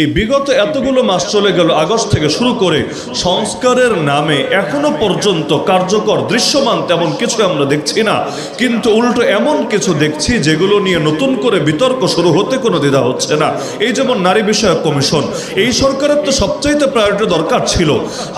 এই বিগত এতগুলো মাস চলে গেল আগস্ট থেকে শুরু করে সংস্কারের নামে এখনও পর্যন্ত কার্যকর দৃশ্যমান তেমন কিছু আমরা দেখছি না। কিন্তু উল্টো এমন কিছু দেখছি যেগুলো নিয়ে নতুন করে বিতর্ক শুরু হতে কোনো দ্বিধা হচ্ছে না। এই যেমন নারী বিষয়ক কমিশন, এই সরকারের তো সবচাইতে প্রায়োরিটি দরকার ছিল।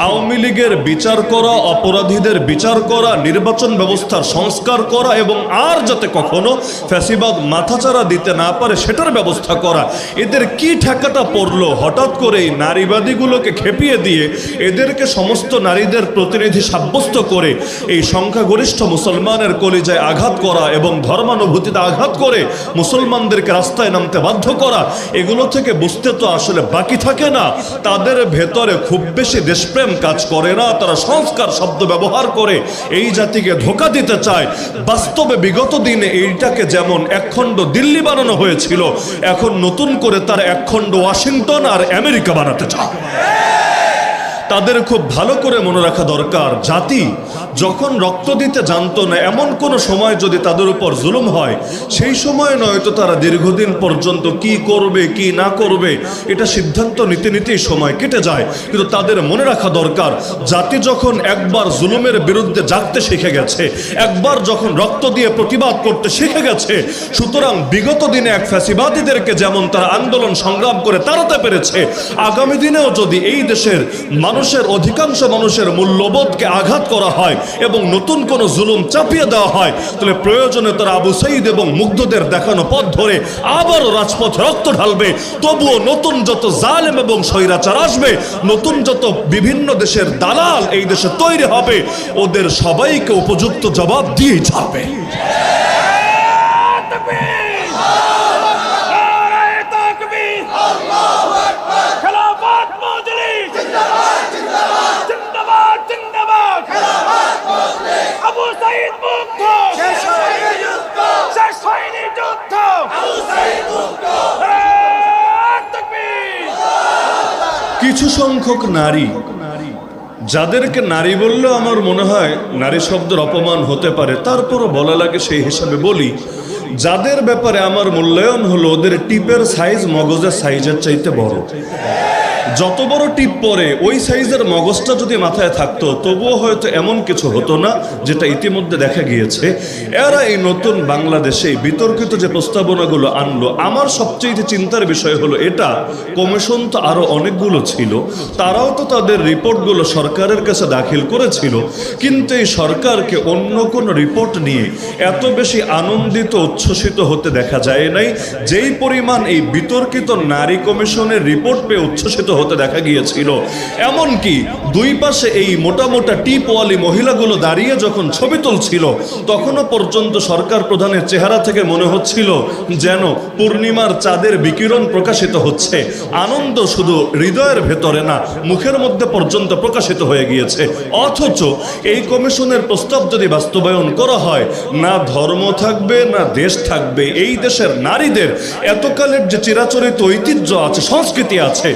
আওয়ামী লীগের বিচার করা, অপরাধীদের বিচার করা, নির্বাচন ব্যবস্থার সংস্কার করা এবং আর যাতে কখনো ফ্যাসিবাদ মাথাচাড়া দিতে না পারে সেটার ব্যবস্থা করা। এদের কি ঠেকাটা পড়ল হঠাৎ করে এই নারীবাদীগুলোকে খেপিয়ে দিয়ে এদেরকে সমস্ত নারীদের প্রতিনিধি সাব্যস্ত করে এই সংখ্যাগরিষ্ঠ মুসলমানের কলিজায় আঘাত করা এবং ধর্মানুভূতিতে আঘাত করে মুসলমানদেরকে রাস্তায় নামতে বাধ্য করা, এগুলো থেকে বুঝতে তো আসলে বাকি থাকে না। তাদের ভেতরে খুব বেশি দেশপ্রেম কাজ করে না, তারা সংস্কার শব্দ ব্যবহার করে এই জাতিকে ধোকা দিতে চায়। বাস্তবে বিগত দিনে এইটাকে যেমন একখণ্ড দিল্লি বানানো হয়েছিল, এখন নতুন করে তার একখণ্ড ওয়াশিংটন আর আমেরিকা বানাতে চায়। তাদের খুব ভালো করে মনে রাখা দরকার, জাতি যখন রক্ত দিতে জানতো না, এমন কোনো সময় যদি তাদের উপর জুলুম হয়, সেই সময় নয়তো তারা দীর্ঘদিন পর্যন্ত কি করবে, কি না করবে, এটা সিদ্ধান্ত নিতে নিতেই সময় কেটে যায়। কিন্তু তাদের মনে রাখা দরকার, জাতি যখন একবার জুলুমের বিরুদ্ধে জাগতে শিখে গেছে, একবার যখন রক্ত দিয়ে প্রতিবাদ করতে শিখে গেছে, সুতরাং বিগত দিনে এক ফ্যাসিবাদীদেরকে যেমন তারা আন্দোলন সংগ্রাম করে তাড়াতে পেরেছে, আগামী দিনেও যদি এই দেশের মানুষের অধিকাংশ মানুষের মূল্যবোধকে আঘাত করা হয় এবং নতুন কোনো জুলুম চাপিয়ে দেওয়া হয়। তাহলে প্রয়োজনে তারা আবু সাইদ এবং মুগ্ধদের দেখানো পথ ধরে আবারও রাজপথ রক্ত ঢালবে। তবুও নতুন যত জালেম এবং স্বৈরাচার আসবে, নতুন যত বিভিন্ন দেশের দালাল এই দেশে তৈরি হবে, ওদের সবাইকে উপযুক্ত জবাব দিয়ে যাবে আবু সাইদ মুক্ত। শেষ হয়নি যুদ্ধ। নারায়ে তাকবীর। কিছু সংখ্যক নারী যাদেরকে নারী বললেও আমার মনে হয় নারী শব্দের অপমান হতে পারে তারপরও বলা লাগে সেই হিসাবে বলি যাদের ব্যাপারে আমার মূল্যায়ন হলো ওদের টিপের সাইজ মগজের সাইজের চাইতে বড়। যত বড় টিপ পরে, ওই সাইজের মগজটা যদি মাথায় থাকতো, তবুও হয়তো এমন কিছু হতো না, যেটা ইতিমধ্যে দেখা গিয়েছে। এরা এই নতুন বাংলাদেশে বিতর্কিত যে প্রস্তাবনাগুলো আনলো, আমার সবচেয়ে চিন্তার বিষয় হলো এটা, কমিশন তো আরও অনেকগুলো ছিল, তারাও তো তাদের রিপোর্টগুলো সরকারের কাছে দাখিল করেছিল, কিন্তু এই সরকারকে অন্য কোনো রিপোর্ট নিয়ে এত বেশি আনন্দিত, উচ্ছ্বসিত হতে দেখা যায় নাই, যেই পরিমাণ এই বিতর্কিত নারী কমিশনের রিপোর্ট পেয়ে উচ্ছ্বসিত হতে দেখা গিয়েছিল। এমনকি দুই পাশে এই মোটা মোটা টিপওয়ালি মহিলাগুলো দাঁড়িয়ে যখন ছবি তুলছিল, তখনও পর্যন্ত সরকার প্রধানের চেহারা থেকে মনে হচ্ছিল যেন পূর্ণিমার চাঁদের বিকিরণ প্রকাশিত হচ্ছে। আনন্দ শুধু হৃদয়ের ভেতরে না, মুখের মধ্যে পর্যন্ত প্রকাশিত হয়ে গিয়েছে। অথচ এই কমিশনের প্রস্তাব যদি বাস্তবায়ন করা হয়, না ধর্ম থাকবে, না দেশ থাকবে, এই দেশের নারীদের এতকালের যে চিরাচরিত ঐতিহ্য আছে, সংস্কৃতি আছে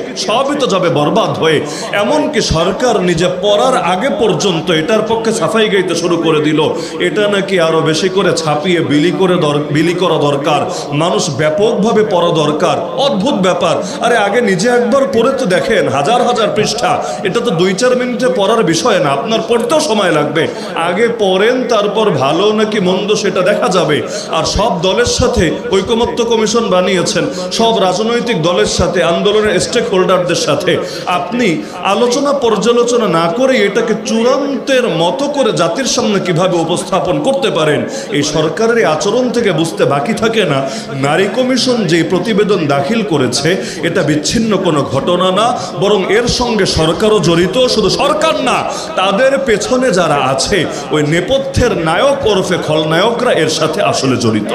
সবই তো যাবে বরবাদ হয়ে। এমনকি সরকার নিজে পড়ার আগে পর্যন্ত এটার পক্ষে সাফাই গাইতে শুরু করে দিল। এটা নাকি আরও বেশি করে ছাপিয়ে বিলি করে বিলি করা দরকার। মানুষ ব্যাপকভাবে পড়া দরকার। অদ্ভুত ব্যাপার। আরে আগে নিজে একবার পড়ে তো দেখেন, হাজার হাজার পৃষ্ঠা। এটা তো দুই চার মিনিটে পড়ার বিষয় না, আপনার পড়তেও সময় লাগবে। আগে পড়েন, তারপর ভালো নাকি মন্দ সেটা দেখা যাবে। আর সব দলের সাথে ঐকমত্য কমিশন বানিয়েছেন। সব রাজনৈতিক দলের সাথে আন্দোলনের স্টেক হোল্ডারদের সাথে আপনি আলোচনা পর্যালোচনা না করে এটাকে চূড়ান্তের মতো করে জাতির সামনে কীভাবে উপস্থাপন করতে পারেন, এই সরকারের আচরণ থেকে বুঝতে বাকি থাকে না। নারী কমিশন যে প্রতিবেদন দাখিল করেছে, এটা বিচ্ছিন্ন কোনো ঘটনা না, বরং এর সঙ্গে সরকারও জড়িত, শুধু সরকার না, তাদের পেছনে যারা আছে, ওই নেপথ্যের নায়ক ওরফে খলনায়করা এর সাথে আসলে জড়িত।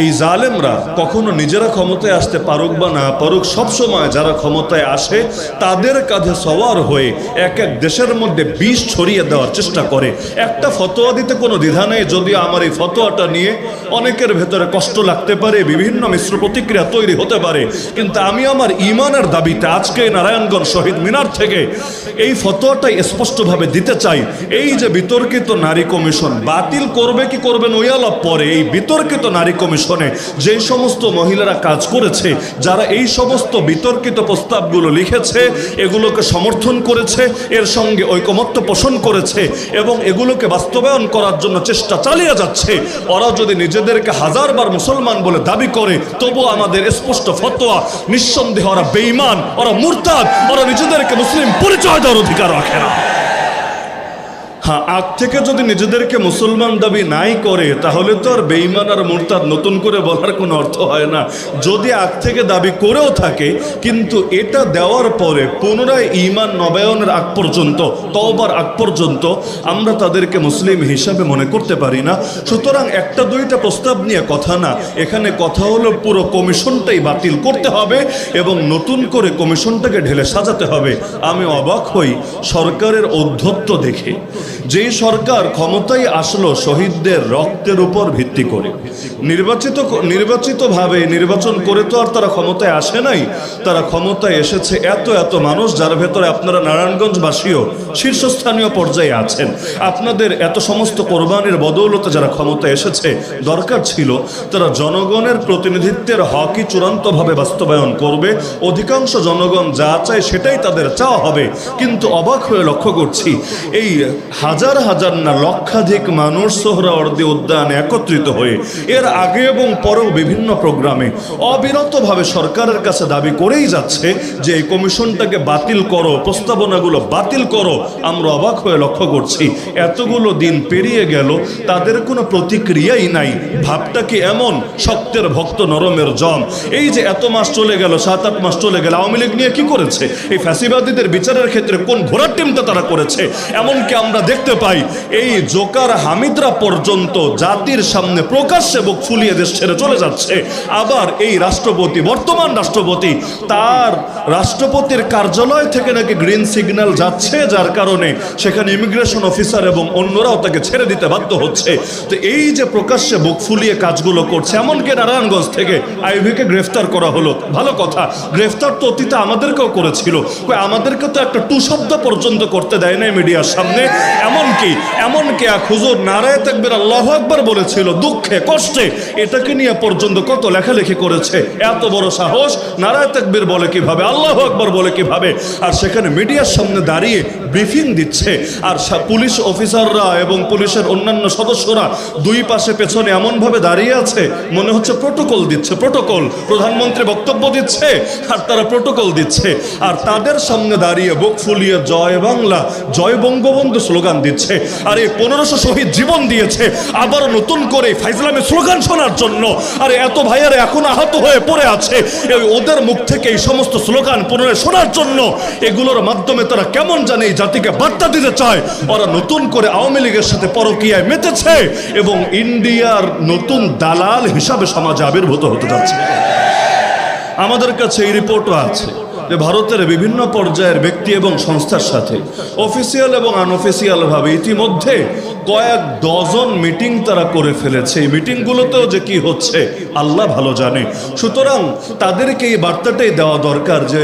এই জালেমরা কখনো নিজেরা ক্ষমতায় আসতে পারুক বা না পারুক সবসময় যারা ক্ষমতায় আসে, তাদের কাঁধে সওয়ার হয়ে এক এক দেশের মধ্যে বিষ ছড়িয়ে দেওয়ার চেষ্টা করে। একটা ফতোয়া দিতে কোনো দ্বিধা নেই যদিও আমার এই ফতোয়াটা নিয়ে অনেকের ভেতরে কষ্ট লাগতে পারে, বিভিন্ন মিশ্র প্রতিক্রিয়া তৈরি হতে পারে। কিন্তু আমি আমার ইমানের দাবিতে আজকে নারায়ণগঞ্জ শহীদ মিনার থেকে এই ফতোয়াটাই স্পষ্টভাবে দিতে চাই। এই যে বিতর্কিত নারী কমিশন, বাতিল করবে কি করবেন ওই পরে এই বিতর্কিত নারী কমিশন কমিশনে যেই সমস্ত মহিলারা কাজ করেছে, যারা এই সমস্ত বিতর্কিত প্রস্তাবগুলো লিখেছে, এগুলোকে সমর্থন করেছে, এর সঙ্গে ঐকমত্য পোষণ করেছে এবং এগুলোকে বাস্তবায়ন করার জন্য চেষ্টা চালিয়ে যাচ্ছে ওরা যদি নিজেদেরকে হাজারবার মুসলমান বলে দাবি করে, তবু আমাদের স্পষ্ট ফতোয়া, নিঃসন্দেহ ওরা বেঈমান, ওরা মুরতাদ, ওরা নিজেদেরকে মুসলিম পরিচয় দেওয়ার অধিকার রাখে না। হ্যাঁ আজ থেকে যদি নিজেদেরকে মুসলমান দাবি নাই করে, তাহলে তো আর বেইমান আর মুরতাদ নতুন করে বলার কোনো অর্থ হয় না। যদি আজ থেকে দাবি করেও থাকে, কিন্তু এটা দেওয়ার পরে পুনরায় ইমান নবায়নের আগ পর্যন্ত, তওবার আগ পর্যন্ত আমরা তাদেরকে মুসলিম হিসাবে মনে করতে পারি না। সুতরাং একটা দুইটা প্রস্তাব নিয়ে কথা না, এখানে কথা হলো পুরো কমিশনটাই বাতিল করতে হবে এবং নতুন করে কমিশনটাকে ঢেলে সাজাতে হবে। আমি অবাক হই, সরকারের ঔদ্ধত্য দেখে। যেই সরকার ক্ষমতায় আসলো শহীদদের রক্তের উপর ভিত্তি করে। নির্বাচিত নির্বাচিতভাবে নির্বাচন করে তো আর তারা ক্ষমতায় আসে নাই। তারা ক্ষমতায় এসেছে এত এত মানুষ যার ভেতরে আপনারা নারায়ণগঞ্জবাসীও শীর্ষস্থানীয় পর্যায়ে আছেন। আপনাদের এত সমস্ত কোরবানির বদৌলতে যারা ক্ষমতায় এসেছে, দরকার ছিল, তারা জনগণের প্রতিনিধিত্বের হকই চূড়ান্তভাবে বাস্তবায়ন করবে। অধিকাংশ জনগণ যা চায় সেটাই তাদের চাওয়া হবে। কিন্তু অবাক হয়ে লক্ষ্য করছি, এই হাজার হাজার না লক্ষাধিক মানুষ সোহরা সোহরাওয়ার্দী উদ্যানে একত্রিত হয়ে এর আগে এবং পরেও বিভিন্ন প্রোগ্রামে অবিরতভাবে সরকারের কাছে দাবি করেই যাচ্ছে যে এই কমিশনটাকে বাতিল করো, প্রস্তাবনাগুলো বাতিল করো। আমরা অবাক হয়ে লক্ষ্য করছি, এতগুলো দিন পেরিয়ে গেল, তাদের কোনো প্রতিক্রিয়াই নাই। ভাবটা কি এমন? শক্তের ভক্ত নরমের জম। এই যে এত মাস চলে গেল, সাত, আট মাস চলে গেল, আওয়ামী লীগ নিয়ে কি করেছে? এই ফ্যাসিবাদীদের বিচারের ক্ষেত্রে কোন ঘোড়ার টিমটা তারা করেছে? এমনকি আমরা দেখতে পাই। এই জোকার হামিদরা পর্যন্ত জাতির সামনে প্রকাশ্যে বুক ফুলিয়ে দেশ ছেড়ে চলে যাচ্ছে। আবার এই রাষ্ট্রপতি, বর্তমান রাষ্ট্রপতি, তার রাষ্ট্রপতির কার্যালয় থেকে নাকি গ্রিন সিগন্যাল যাচ্ছে, যার কারণে সেখানে ইমিগ্রেশন অফিসার এবং অন্যরাও তাকে ছেড়ে দিতে বাধ্য হচ্ছে। তো এই যে প্রকাশ্যে বুক ফুলিয়ে কাজগুলো করছে, এমনকি নারায়ণগঞ্জ থেকে আইভিকে গ্রেফতার করা হলো। ভালো কথা, গ্রেফতার তো অতীতে আমাদেরকেও করেছিল। আমাদেরকে তো একটা টু শব্দ পর্যন্ত করতে দেয় নাই মিডিয়ার সামনে। এমনকি এমনকি এক হুজুর নারায় তাকবির আল্লাহ আকবার বলেছিল, দুঃখে, কষ্টে, এটাকে নিয়ে পর্যন্ত কত লেখালেখি করেছে। এত বড় সাহস নারায় তাকবির বলে কীভাবে, আল্লাহ আকবার বলে কীভাবে? আর সেখানে মিডিয়ার সামনে দাঁড়িয়ে ব্রিফিং দিচ্ছে। আর পুলিশ অফিসাররা এবং পুলিশের অন্যান্য সদস্যরা দুই পাশে পেছনে এমনভাবে দাঁড়িয়ে আছে, মনে হচ্ছে প্রোটোকল দিচ্ছে, প্রোটোকল। প্রধানমন্ত্রী বক্তব্য দিচ্ছে, আর তারা প্রোটোকল দিচ্ছে। আর তাদের সামনে দাঁড়িয়ে বুক ফুলিয়ে জয় বাংলা, জয় বঙ্গবন্ধু স্লোগান দিচ্ছে। আর এই পনেরোশো শহীদ জীবন দিয়েছে। আবার নতুন করে ফাইজলামের স্লোগান শোনার জন্য। আর, এত ভাইয়ারা এখন আহত হয়ে পড়ে আছে। ওদের মুখ থেকে এই সমস্ত স্লোগান পুনরায় শোনার জন্য এগুলোর মাধ্যমে তারা কেমন জানে এই জাতিকে বার্তা দিতে চায়? ওরা নতুন করে আওয়ামী লীগের সাথে পরকীয়ায় মেতেছে এবং ইন্ডিয়ার নতুন দালাল হিসাবে সমাজে আবির্ভূত হতে যাচ্ছে। আমাদের কাছে এই রিপোর্টও আছে। যে ভারতের বিভিন্ন পর্যায়ের ব্যক্তি এবং সংস্থার সাথে অফিসিয়াল এবং আনঅফিসিয়ালভাবে ইতিমধ্যে কয়েক ডজন মিটিং তারা করে ফেলেছে। এই মিটিংগুলোতেও যে কি হচ্ছে, আল্লাহ ভালো জানে। সুতরাং তাদেরকে এই বার্তাটাই দেওয়া দরকার যে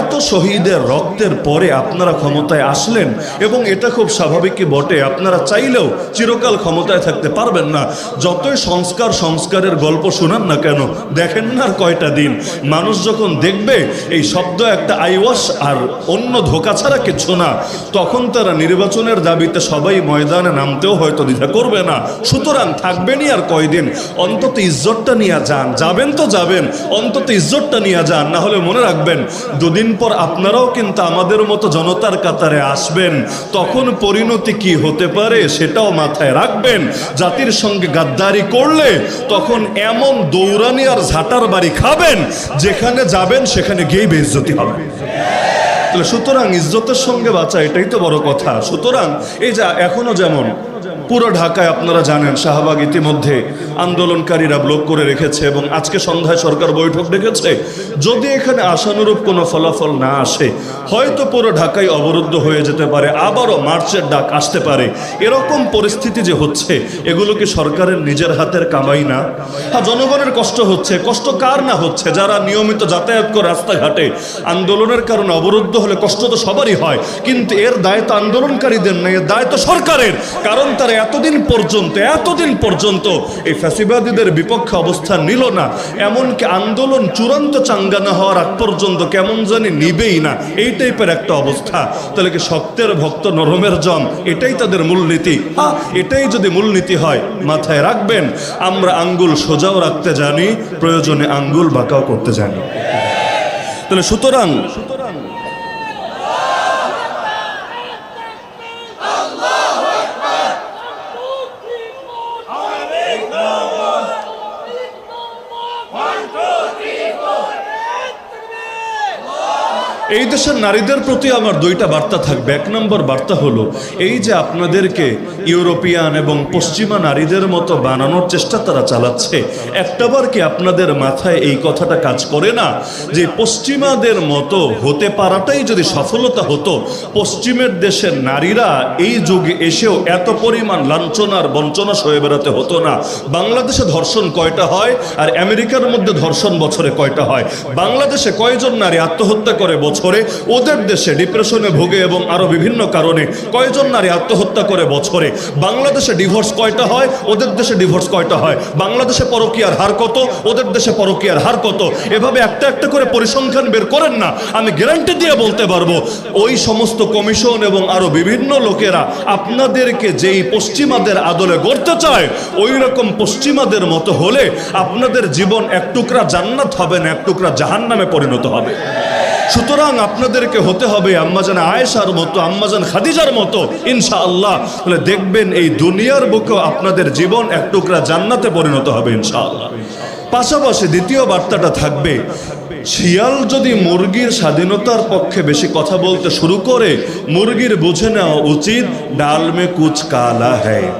এত শহীদের রক্তের পরে আপনারা ক্ষমতায় আসলেন এবং এটা খুব স্বাভাবিকই বটে। আপনারা চাইলেও চিরকাল ক্ষমতায় থাকতে পারবেন না। যতই সংস্কার সংস্কারের গল্প শোনান না কেন, দেখেন না আর কয়টা দিন। মানুষ যখন দেখবে, এই শব্দ একটা আইওয়াস আর অন্য ধোকা ছাড়া কিছু না। তখন তারা নির্বাচনের দাবিতে সবাই ময়দানে নামতেও হয়তো দ্বিধা করবে না। সুতরাং থাকবেনই আর কয়দিন। অন্তত ইজ্জতটা নিয়ে যান। যাবেন তো যাবেন। অন্তত ইজ্জতটা নিয়ে যান। না হলে মনে রাখবেন, দুদিন পর আপনারাও কিন্তু আমাদের মতো জনতার কাতারে আসবেন। তখন পরিণতি কি হতে পারে সেটাও মাথায় রাখবেন। জাতির সঙ্গে গাদ্দারি করলে তখন এমন দৌড়ানি আর ঝাঁটার বাড়ি খাবেন। যেখানে যাবেন সেখানে গিয়েই বেইজ্জতি হবে। তাহলে সুতরাং ইজ্জতের সঙ্গে বাঁচা এটাই তো বড় কথা। সুতরাং এই যা এখনও যেমন পুরো ঢাকায় আপনারা জানেন শাহবাগ ইতিমধ্যে আন্দোলনকারীরা ব্লক করে রেখেছে এবং আজকে সন্ধ্যায় সরকার বৈঠক ডেকেছে। যদি এখানে আশানুরূপ কোনো ফলাফল না আসে, হয়তো পুরো ঢাকায় অবরুদ্ধ হয়ে যেতে পারে, আবারও মার্চের ডাক আসতে পারে। এরকম পরিস্থিতি যে হচ্ছে, এগুলো কি সরকারের নিজের হাতের কামাই না? হ্যাঁ জনগণের কষ্ট হচ্ছে। কষ্ট কার না হচ্ছে? যারা নিয়মিত যাতায়াত করে রাস্তাঘাটে আন্দোলনের কারণে অবরুদ্ধ হলে কষ্ট তো সবারই হয়, কিন্তু এর দায় তো আন্দোলনকারীদের নেই এর দায় তো সরকারের। কারণ তারা এতদিন পর্যন্ত এতদিন পর্যন্ত এই ফ্যাসিবাদীদের বিপক্ষে অবস্থান নিল না। এমনকি আন্দোলন চূড়ান্ত চাঙ্গানা হওয়ার আগ পর্যন্ত কেমন জানি নিবেই না। এই টাইপের একটা অবস্থা। তাহলে কি শক্তের ভক্ত নরমের জন? এটাই তাদের মূলনীতি। হ্যাঁ এটাই যদি মূলনীতি হয়, মাথায় রাখবেন, আমরা আঙ্গুল সোজাও রাখতে জানি, প্রয়োজনে আঙ্গুল বাঁকাও করতে জানি। তাহলে সুতরাং এই দেশের নারীদের প্রতি আমার দুইটা বার্তা থাকবে। এক নম্বর বার্তা হলো, এই যে আপনাদেরকে ইউরোপিয়ান এবং পশ্চিমা নারীদের মতো বানানোর চেষ্টা তারা চালাচ্ছে একটাবার কি আপনাদের মাথায় এই কথাটা কাজ করে না? যে পশ্চিমাদের মতো হতে পারাটাই যদি সফলতা হতো, পশ্চিমের দেশের নারীরা এই যুগে এসেও এত পরিমাণ লাঞ্ছনার বঞ্চনা সয়ে বেড়াতে হতো না। বাংলাদেশে ধর্ষণ কয়টা হয় আর আমেরিকার মধ্যে ধর্ষণ বছরে কয়টা হয়? বাংলাদেশে কয়জন নারী আত্মহত্যা করে বছরে ওদের দেশে ডিপ্রেশনে ভোগে এবং আরও বিভিন্ন কারণে কয়জন নারী আত্মহত্যা করে বছরে বাংলাদেশে ডিভোর্স কয়টা হয়? ওদের দেশে ডিভোর্স কয়টা হয়? বাংলাদেশে পরকীয়ার হার কত? ওদের দেশে পরকীয়ার হার কত? এভাবে একটা একটা করে পরিসংখ্যান বের করেন না। আমি গ্যারান্টি দিয়ে বলতে পারব, ওই সমস্ত কমিশন এবং আরও বিভিন্ন লোকেরা আপনাদেরকে যেই পশ্চিমাদের আদলে গড়তে চায়, ওই রকম পশ্চিমাদের মতো হলে আপনাদের জীবন এক টুকরা জান্নাত হবে না, এক টুকরা জাহান্নামে পরিণত হবে। সুতরাং আপনাদেরকে হতে হবে আম্মাজান আয়েশার মতো, আম্মাজান খাদিজার মতো। ইনশাআল্লাহ, তাহলে দেখবেন এই দুনিয়ার বুকেও আপনাদের জীবন এক টুকরা জান্নাতে পরিণত হবে ইনশাআল্লাহ। পাশাপাশি দ্বিতীয় বার্তাটা থাকবে, শিয়াল যদি মুরগির স্বাধীনতার পক্ষে বেশি কথা বলতে শুরু করে, মুরগির বুঝে নেওয়া উচিত ডাল মে কুচ কালা হ্যায়।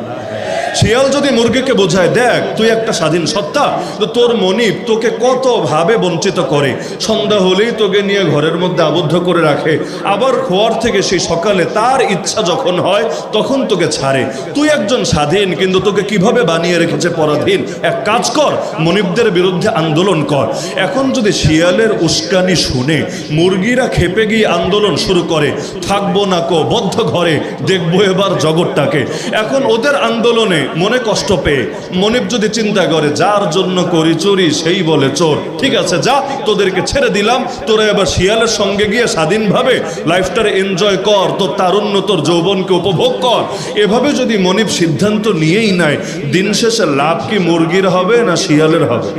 শিয়াল যদি মুরগিকে বোঝায়, দেখ, তুই একটা স্বাধীন সত্তা, তো তোর মনিব তোকে কত ভাবে বঞ্চিত করে? সন্ধ্যা হলেই তোকে নিয়ে ঘরের মধ্যে আবদ্ধ করে রাখে। আবার খোয়ার থেকে সেই সকালে তার ইচ্ছা যখন হয়, তখন তোকে ছাড়ে। তুই একজন স্বাধীন, কিন্তু তোকে কীভাবে বানিয়ে রেখেছে পরাধীন? এক কাজ কর, মনিবদের বিরুদ্ধে আন্দোলন কর। এখন যদি শিয়ালের উস্কানি শুনে মুরগিরা খেপে গিয়ে আন্দোলন শুরু করে, থাকব না কো বদ্ধ ঘরে, দেখব এবার জগৎটাকে। এখন ওদের আন্দোলনে মনে কষ্ট পেয়ে, মনিব যদি চিন্তা করে, যার জন্য করি চুরি, সেই বলে চোর। ঠিক আছে, যা, তোদেরকে ছেড়ে দিলাম। তোরা এবার শিয়ালের সঙ্গে গিয়ে স্বাধীনভাবে লাইফটারে এনজয় কর, তোর তারুণ্য, তোর যৌবনকে উপভোগ কর। এভাবে যদি মনিব সিদ্ধান্ত নিয়েই নেয়, দিন শেষে লাভ কি মুরগির হবে না শিয়ালের হবে?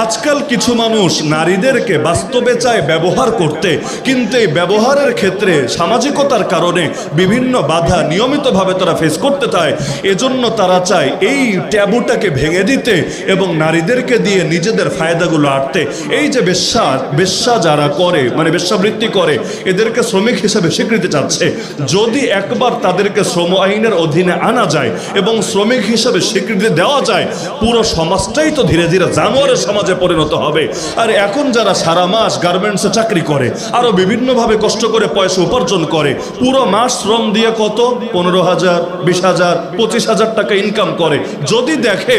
আজকাল কিছু মানুষ নারীদেরকে বাস্তবে চায় ব্যবহার করতে, কিন্তু এই ব্যবহারের ক্ষেত্রে সামাজিকতার কারণে বিভিন্ন বাধা নিয়মিতভাবে তারা ফেস করতে চায়। এজন্য তারা চায় এই ট্যাবুটাকে ভেঙে দিতে এবং নারীদেরকে দিয়ে নিজেদের ফায়দাগুলো আটতে। এই যে বেশ্যা বেশ্যা যারা করে মানে বেশ্যাবৃত্তি করে, এদেরকে শ্রমিক হিসেবে স্বীকৃতি চাচ্ছে। যদি একবার তাদেরকে শ্রম আইনের অধীনে আনা যায় এবং শ্রমিক হিসেবে স্বীকৃতি দেওয়া যায়, পুরো সমাজটাই তো ধীরে ধীরে জানোয়ারের সমাজে পরিণত হবে। আর এখন যারা সারা মাস গার্মেন্টসে চাকরি করে, আরও বিভিন্নভাবে কষ্ট করে পয়সা উপার্জন করে, পুরো মাস শ্রম দিয়ে কত? পনেরো হাজার, বিশ হাজার, পঁচিশ হাজার টাকা ইনকাম করে। যদি দেখে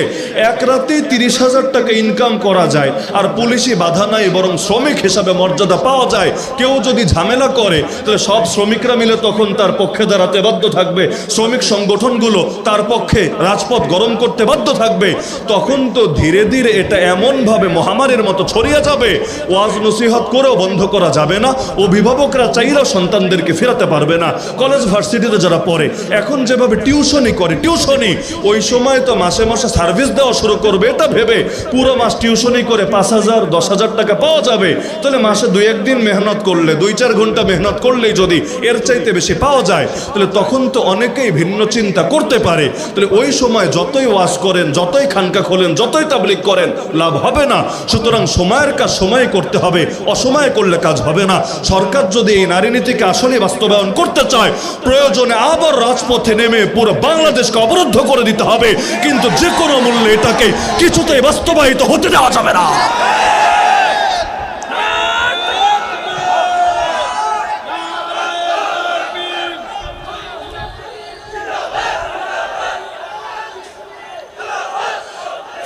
এক রাতেই তিরিশ হাজার টাকা ইনকাম করা যায়, আর পুলিশি বাধা নাই, বরং শ্রমিক হিসাবে মর্যাদা পাওয়া যায়, কেউ যদি ঝামেলা করে, তাহলে সব শ্রমিকরা মিলে তখন তার পক্ষে দাঁড়াতে বাধ্য থাকবে। শ্রমিক সংগঠনগুলো তার পক্ষে রাজপথ গরম করতে বাধ্য থাকবে। তখন তো ধীরে ধীরে এটা এমনভাবে মহামারীর মতো ছড়িয়ে যাবে। ওয়াজ নসিহত করেও বন্ধ করা যাবে না। অভিভাবকরা চাইলেও সন্তানদেরকে ফেরাতে পারবে না। কলেজ ভার্সিটিতে যারা পড়ে, এখন যেভাবে টিউশনই করে, টিউশনই, ওই সময় তো মাসে মাসে সার্ভিস দেওয়া শুরু করবে, এটা ভেবে পুরো মাস টিউশনই করে পাঁচ হাজার, দশ হাজার টাকা পাওয়া যাবে। তাহলে মাসে দুই একদিন মেহনত করলে, দুই চার ঘণ্টা মেহনত করলেই যদি এর চাইতে বেশি পাওয়া যায়, তাহলে তখন তো অনেকেই ভিন্ন চিন্তা করতে পারে। তাহলে ওই সময় যতই ওয়াশ করেন, যতই খানকা খোলেন, যতই তাবলিক করেন, লাভ হবে না। সুতরাং সময়ের কাজ সময় করতে হবে, অসময়ে করলে কাজ হবে না। সরকার যদি এই নারী নীতিকে আসলে বাস্তবায়ন করতে চায়, প্রয়োজনে আবার রাজপথে নেমে পুরো বাংলাদেশকে অবরুদ্ধ করে দিতে হবে। কিন্তু যে কোনো মূল্যে এটাকে কিছুতেই বাস্তবায়িত হতে দেওয়া যাবে না।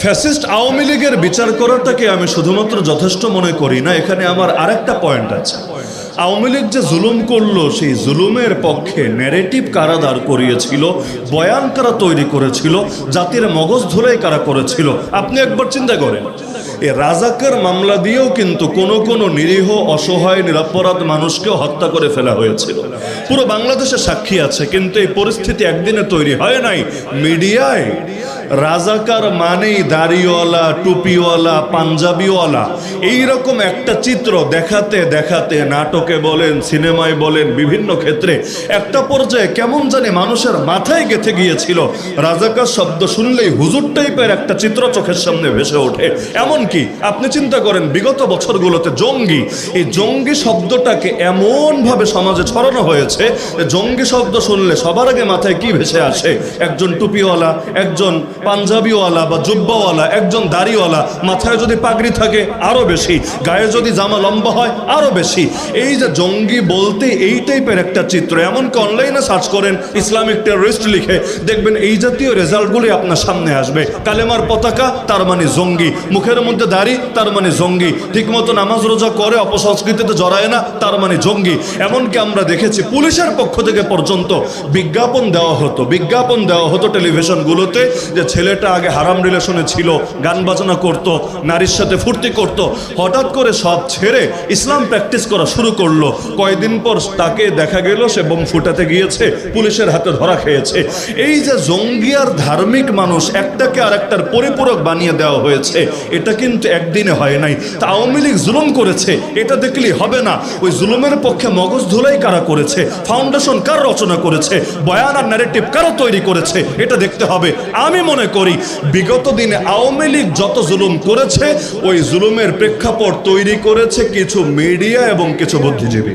ফ্যাসিস্ট আওয়ামী লীগের বিচার করাটাকে আমি শুধুমাত্র যথেষ্ট মনে করি না, এখানে আমার আরেকটা পয়েন্ট আছে। আওয়ামী লীগ যে জুলুম করল, সেই জুলুমের পক্ষে ন্যারেটিভ কারা দাঁড় করিয়েছিল, বয়ান কারা তৈরি করেছিল, জাতির মগজ ধরেই কারা করেছিল, আপনি একবার চিন্তা করেন। এ রাজাকার মামলা দিয়েও কিন্তু কোন কোন নিরীহ, অসহায়, নিরাপরাধ মানুষকেও হত্যা করে ফেলা হয়েছিল। পুরো বাংলাদেশে সাক্ষী আছে, কিন্তু এই পরিস্থিতি একদিনে তৈরি হয় নাই। মিডিয়ায় রাজাকার মানেই দাড়িওয়ালা, টুপিওয়ালা, পাঞ্জাবিওয়ালা, এইরকম একটা চিত্র দেখাতে দেখাতে নাটকে বলেন, সিনেমায় বলেন, বিভিন্ন ক্ষেত্রে একটা পর্যায়ে কেমন জানি মানুষের মাথায় গেথে গিয়েছিল। রাজাকার শব্দ শুনলেই হুজুর টাইপের একটা চিত্র চোখের সামনে ভেসে ওঠে। এমনকি আপনি চিন্তা করেন, বিগত বছরগুলোতে জঙ্গি, এই জঙ্গি শব্দটাকে এমনভাবে সমাজে ছড়ানো হয়েছে যে জঙ্গি শব্দ শুনলে সবার আগে মাথায় কি ভেসে আসে? একজন টুপিওয়ালা, একজন পাঞ্জাবিওয়ালা বা জুব্বাওয়ালা, একজন দাড়িওয়ালা, মাথায় যদি পাগড়ি থাকে, আরও বেশি। গায়ে যদি জামা লম্বা হয়, আরও বেশি। এই যে জঙ্গি বলতে এই টাইপের একটা চিত্র, এমনকি অনলাইনে সার্চ করেন ইসলামিক টেররিস্ট লিখে, দেখবেন এই জাতীয় রেজাল্টগুলি আপনার সামনে আসবে। কালেমার পতাকা, তার মানে জঙ্গি। মুখের মধ্যে দাড়ি, তার মানে জঙ্গি। ঠিকমতো নামাজ রোজা করে, অপসংস্কৃতিতে জড়ায় না, তার মানে জঙ্গি। এমনকি আমরা দেখেছি পুলিশের পক্ষ থেকে পর্যন্ত বিজ্ঞাপন দেওয়া হতো। বিজ্ঞাপন দেওয়া হতো টেলিভিশনগুলোতে যে ছেলেটা আগে হারাম রিলেশনে ছিল, গান বাজনা করত, নারীর সাথে ফুর্তি করত। হঠাৎ করে সব ছেড়ে ইসলাম প্র্যাকটিস করা শুরু করল। কয়েকদিন পর তাকে দেখা গেল, সে বোম ফুটাতে গিয়েছে, পুলিশের হাতে ধরা খেয়েছে। এই যে জঙ্গি আর ধার্মিক মানুষ, একটাকে আর একটার পরিপূরক বানিয়ে দেওয়া হয়েছে, এটা কিন্তু একদিনে হয় নাই। তা আওয়ামী লীগ জুলুম করেছে, এটা দেখলেই হবে না। ওই জুলুমের পক্ষে মগজ ধুলাই কারা করেছে? ফাউন্ডেশন কার রচনা করেছে? বয়ান আর ন্যারেটিভ কারও তৈরি করেছে? এটা দেখতে হবে। আমি মনে করি, বিগত দিনে আওয়ামী লীগ যত জুলুম করেছে, ওই জুলুমের প্রেক্ষাপট তৈরি করেছে কিছু মিডিয়া এবং কিছু বুদ্ধিজীবী।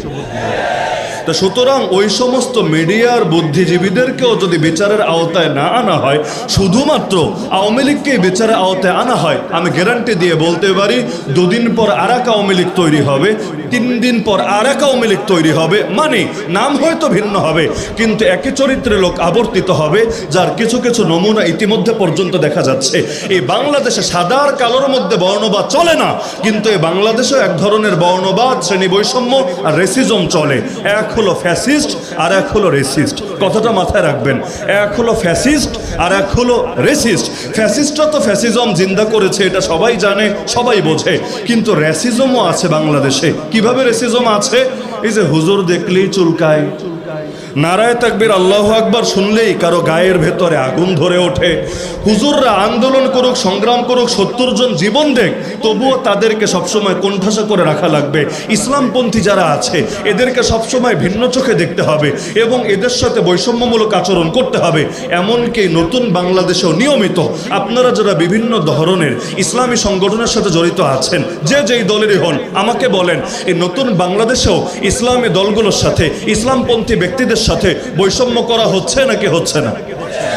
তা সুতরাং ওই সমস্ত মিডিয়ার বুদ্ধিজীবীদেরকেও যদি বিচারের আওতায় না আনা হয়, শুধুমাত্র আওয়ামী লীগকেই বিচারের আওতায় আনা হয়, আমি গ্যারান্টি দিয়ে বলতে পারি, দুদিন পর আর এক আওয়ামী লীগ তৈরি হবে, তিন দিন পর আর এক আওয়ামী লীগ তৈরি হবে মানে নাম হয়তো ভিন্ন হবে, কিন্তু একই চরিত্রে লোক আবর্তিত হবে, যার কিছু কিছু নমুনা ইতিমধ্যে পর্যন্ত দেখা যাচ্ছে। এই বাংলাদেশে সাদা আর কালোর মধ্যে বর্ণবাদ চলে না, কিন্তু এই বাংলাদেশেও এক ধরনের বর্ণবাদ শ্রেণি বৈষম্য আর রেসিজম চলে। এক হলো ফ্যাসিস্ট আর এক হলো রেসিস্ট। কথাটা মাথায় রাখবেন। এক হলো ফ্যাসিস্ট আর এক হলো রেসিস্ট। ফ্যাসিস্টরা তো ফ্যাসিজম জিন্দা করেছে, এটা সবাই জানে, সবাই বোঝে। কিন্তু রেসিজমও আছে বাংলাদেশে। কীভাবে রেসিজম আছে? এই যে হুজুর দেখলেই চুলকায়। নারায় তাকবির আল্লাহ আকবার শুনলেই কারও গায়ের ভেতরে আগুন ধরে ওঠে। হুজুররা আন্দোলন করুক, সংগ্রাম করুক, সত্তর জন জীবন দেখ, তবুও তাদেরকে সবসময় কোণঠাসা করে রাখা লাগবে। ইসলামপন্থী যারা আছে, এদেরকে সবসময় ভিন্ন চোখে দেখতে হবে এবং এদের সাথে বৈষম্যমূলক আচরণ করতে হবে। এমনকি নতুন বাংলাদেশেও নিয়মিত আপনারা যারা বিভিন্ন ধরনের ইসলামী সংগঠনের সাথে জড়িত আছেন, যে যেই দলেরই হন, আমাকে বলেন, এই নতুন বাংলাদেশেও ইসলামী দলগুলোর সাথে ইসলামপন্থী ব্যক্তিদের সাথে বৈষম্য করা হচ্ছে নাকি হচ্ছে না?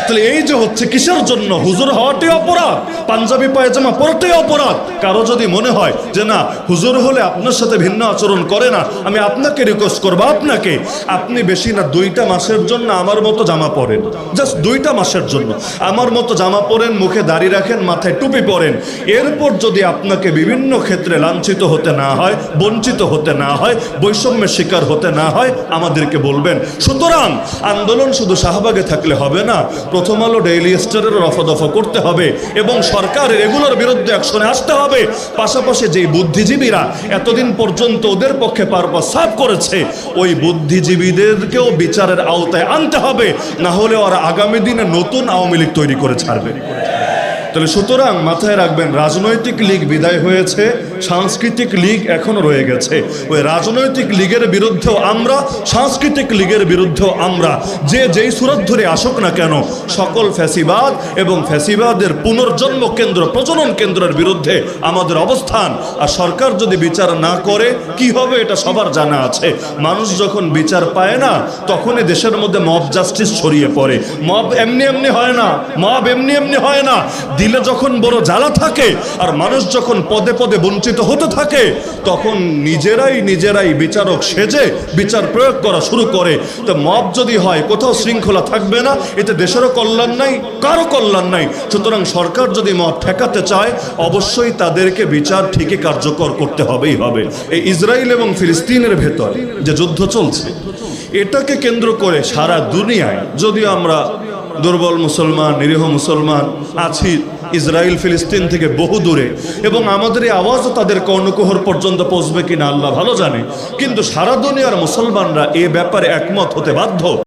তাহলে এই যে হচ্ছে কিসের জন্য হুজুর হওয়াটাই অপরাধ? পাঞ্জাবি পায়জামা পরাটাই অপরাধ। কারও যদি মনে হয় যে না, হুজুর হলে আপনার সাথে ভিন্ন আচরণ করে না, আমি আপনাকে রিকোয়েস্ট করব আপনাকে। আপনি বেশি না, দুইটা মাসের জন্য আমার মতো জামা পরেন। জাস্ট দুইটা মাসের জন্য। আমার মতো জামা পরেন, মুখে দাড়ি রাখেন, মাথায় টুপি পরেন। এরপর যদি আপনাকে বিভিন্ন ক্ষেত্রে লাঞ্ছিত হতে না হয়, বঞ্চিত হতে না হয়, বৈষম্যের শিকার হতে না হয়, আমাদেরকে বলবেন। সুতরাং আন্দোলন শুধু শাহবাগে থাকলে হবে না প্রথম আলো ডেইলি স্টারের রফাদফা করতে হবে এবং সরকারের এগুলোর বিরুদ্ধে অ্যাকশনে আসতে হবে। পাশাপাশি যেই বুদ্ধিজীবীরা এতদিন পর্যন্ত ওদের পক্ষে পারপা সাফ করেছে, ওই বুদ্ধিজীবীদেরকেও বিচারের আওতায় আনতে হবে, না হলে ওরা আগামী দিনে নতুন আওয়ামী লীগ তৈরি করে ছাড়বে। তাহলে সুতরাং মাথায় রাখবেন, রাজনৈতিক লীগ বিদায় হয়েছে সাংস্কৃতিক লীগ এখনও রয়ে গেছে। ওই রাজনৈতিক লীগের বিরুদ্ধেও আমরা, সাংস্কৃতিক লীগের বিরুদ্ধেও আমরা, যে যেই সুরত ধরে আসুক না কেন, সকল ফ্যাসিবাদ এবং ফ্যাসিবাদের পুনর্জন্ম কেন্দ্র, প্রজনন কেন্দ্রের বিরুদ্ধে আমাদের অবস্থান। আর সরকার যদি বিচার না করে, কি হবে এটা সবার জানা আছে। মানুষ যখন বিচার পায় না, তখনই দেশের মধ্যে মব জাস্টিস ছড়িয়ে পড়ে। মব এমনি এমনি হয় না, মব এমনি এমনি হয় না। দিলে যখন বড় জ্বালা থাকে, আর মানুষ যখন পদে পদে বঞ্চিত সঞ্চিত হতে থাকে, তখন নিজেরাই নিজেরাই বিচারক সেজে বিচার প্রয়োগ করা শুরু করে। তো মব যদি হয়, কোথাও শৃঙ্খলা থাকবে না, এতে দেশেরও কল্যাণ নাই কারও কল্যাণ নাই। সুতরাং সরকার যদি মব ঠেকাতে চায়, অবশ্যই তাদেরকে বিচার ঠিকই কার্যকর করতে হবেই হবে। এই ইসরায়েল এবং ফিলিস্তিনের ভেতর যে যুদ্ধ চলছে, এটাকে কেন্দ্র করে সারা দুনিয়ায় যদি আমরা দুর্বল মুসলমান, নিরীহ মুসলমান আছি ইসরায়েল, ফিলিস্তিন থেকে বহু দূরে। এবং আমাদের এই আওয়াজও তাদের কর্ণকুহর পর্যন্ত পৌঁছবে কিনা আল্লাহ ভালো জানে। কিন্তু সারা দুনিয়ার মুসলমানরা এ ব্যাপারে একমত হতে বাধ্য।